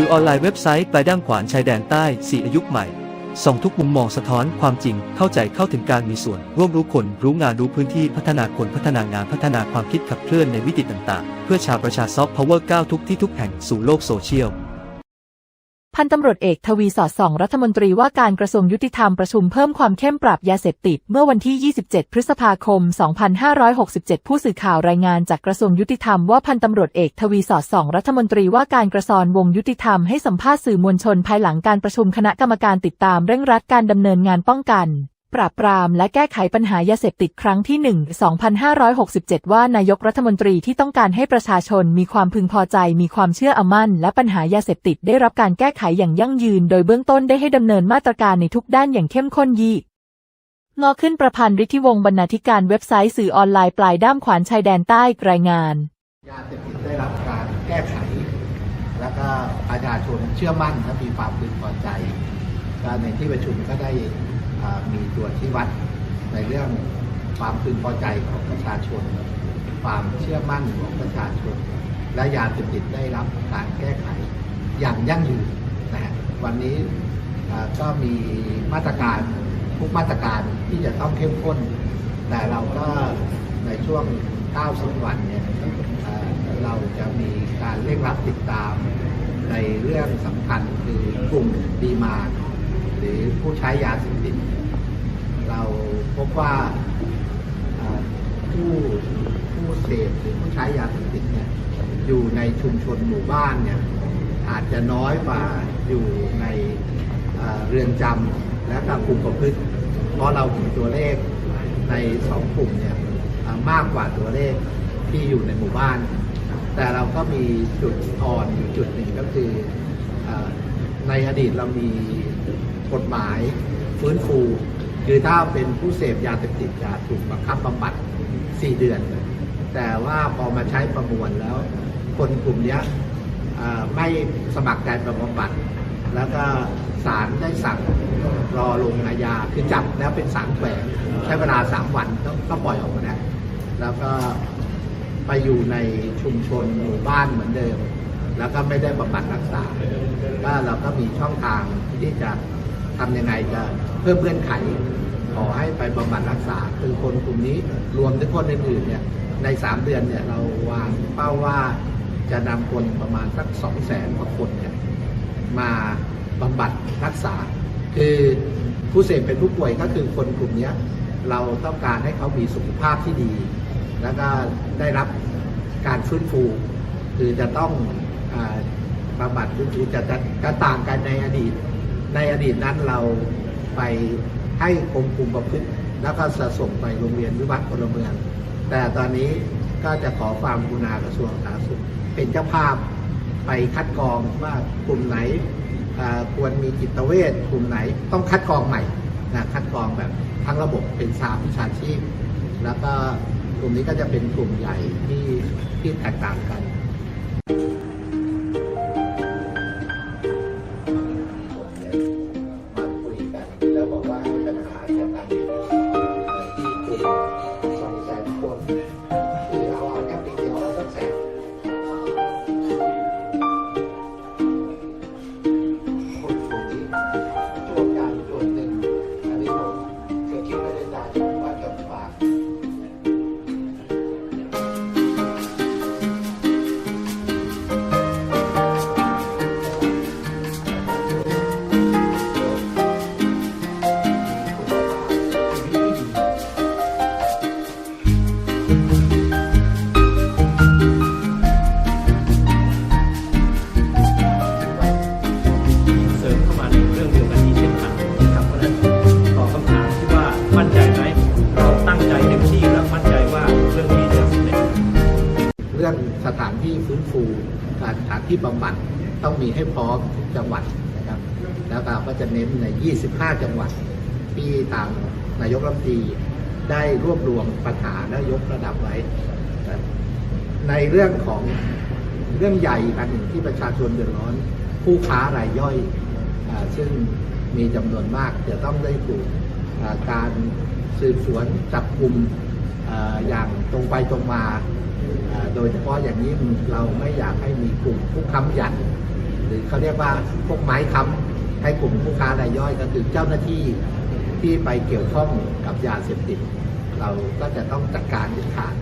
สื่อออนไลน์เว็บไซต์ปลายด้านขวานชายแดนใต้สี่อายุใหม่ส่องทุกมุมมองสะท้อนความจริงเข้าใจเข้าถึงการมีส่วน ร่วมรู้คน รู้งานรู้พื้นที่พัฒนาคนพัฒนางานพัฒนาความคิดขับเคลื่อนในวิติต่างๆ เพื่อชาวประชาซอฟต์พาวเวอร์ก้าวทุกที่ทุกแห่งสู่โลกโซเชียล พันตำรวจเอกทวีสอดส่อง รัฐมนตรีว่าการกระทรวงยุติธรรมประชุมเพิ่มความเข้มปราบยาเสพติด เมื่อวันที่ 27 พฤษภาคม 2567 ผู้สื่อข่าวรายงานจากกระทรวงยุติธรรมว่าพันตำรวจเอกทวีสอดส่อง รัฐมนตรีว่าการกระทรวงวงยุติธรรมให้สัมภาษณ์สื่อมวลชนภายหลังการประชุมคณะกรรมการติดตามเร่งรัดการดำเนินงานป้องกัน ปราบปรามและแก้ไขปัญหายาเสพติดครั้งที่ 1 2567 ว่านายกรัฐมนตรีที่ต้องการให้ประชาชนมีความพึงพอใจ มีความเชื่ออมั่น และปัญหายาเสพติดได้รับการแก้ไขอย่างยั่งยืน โดยเบื้องต้นได้ให้ดำเนินมาตรการในทุกด้านอย่างเข้มข้นยี่งอขึ้นประพันธ์ฤทธิวงศ์บรรณาธิการเว็บไซต์สื่อออนไลน์ปลายด้ามขวานชายแดนใต้รายงาน ยาเสพติดได้รับการแก้ไข แล้วก็ประชาชนเชื่อมั่นและมีความพึงพอใจก็ในที่ประชุมก็ได้ มีตัวชี้วัดในเรื่องความพึงพอใจของประชาชน ความเชื่อมั่นของประชาชน และยาเสพติดได้รับการแก้ไขอย่างยั่งยืนนะฮะวันนี้ก็มีมาตรการทุกมาตรการที่จะต้องเข้มข้น แต่เราก็ในช่วง 90 วันเนี่ยเราจะมีการเร่งรัดติดตามในเรื่องสำคัญคือกลุ่มดีมา หรือผู้ใช้ยาเสพติดเราพบว่าผู้ผู้เสพหรือผู้ใช้ยาเสพติดเนี่ยอยู่ในชุมชนหมู่บ้านเนี่ยอาจจะน้อยกว่าอยู่ในเรือนจำและกับกลุ่มประพฤติเพราะเราเห็นตัวเลขในสองกลุ่มเนี่ยมากกว่าตัวเลขที่อยู่ในหมู่บ้าน แต่เราก็มีจุดอ่อนอยู่จุดหนึ่งก็คืออ ในอดีตเรามีกฎหมายฟื้นฟูคือถ้าเป็นผู้เสพยาเสพติดจะถูกบังคับบำบัด 4 เดือน แต่ว่าพอมาใช้ประมวลแล้ว คนกลุ่มเนี้ยไม่สมัครใจบำบัด แล้วก็ศาลได้สั่งรอลงอาญาคือจับแล้วเป็นสารแขวงใช้เวลา3วันต้องปล่อยออกมาได้แล้วก็ไปอยู่ในชุมชนหมู่บ้านเหมือนเดิม แล้วก็ไม่ได้บำบัดรักษาก็เราก็มีช่องทางที่จะทำยังไงจะเพิ่มเงื่อนไข ขอให้ไปบำบัดรักษา คือคนกลุ่มนี้รวมถึงคนอื่นๆเนี่ยใน 3 เดือนเนี่ยเราวางเป้าว่าจะนำคนประมาณสัก2 0 0แสนกว่าคนเนี่ยมาบำบัดรักษา คือผู้เสพเป็นผู้ป่วยก็คือคนกลุ่มนี้เราต้องการให้เขามีสุขภาพที่ดี แล้วก็ได้รับการฟื้นฟู คือจะต้อง บำบัดฟื้นฟูจะจะจะต่างกันในอดีต ในอดีตนั้นเราไปให้กรมคุมประพฤติแล้วก็สะส่งไปโรงเรียนวิวัฒน์พลเมือง แต่ตอนนี้ก็จะขอความกรุณากระทรวงสาธารณสุข เป็นเจ้าภาพไปคัดกรองว่ากลุ่มไหนควรมีจิตเวชกลุ่มไหนต้องคัดกรองใหม่นะคัดกรองแบบทั้งระบบเป็นสามวิชาชีพ แล้วก็กลุ่มนี้ก็จะเป็นกลุ่มใหญ่ที่ที่แตกต่างกัน เรื่องสถานที่ฟื้นฟูการสถานที่บำบัดต้องมีให้พร้อมทุกจังหวัดนะครับ แล้วเราก็จะเน้นใน 25 จังหวัดที่ทางนายกรัฐมนตรีได้รวบรวมปัญหาและยกระดับไว้ ในเรื่องของเรื่องใหญ่อันหนึ่งที่ประชาชนเดือดร้อน ผู้ค้ารายย่อยอซึ่งมีจำนวนมากจะต้องได้ถูกอ่าการสืบสวนจับกลุ่ม อย่างตรงไปตรงมาอ่าโดยเฉพาะอย่างนี้เราไม่อยากให้มีกลุ่มผู้ค้ำยันหรือเขาเรียกว่าพวกไม้ค้ำให้กลุ่มผู้ค้ารายย่อยก็คือเจ้าหน้าที่ที่ไปเกี่ยวข้องกับยาเสพติด เราก็จะต้องจัดการเด็ดขาด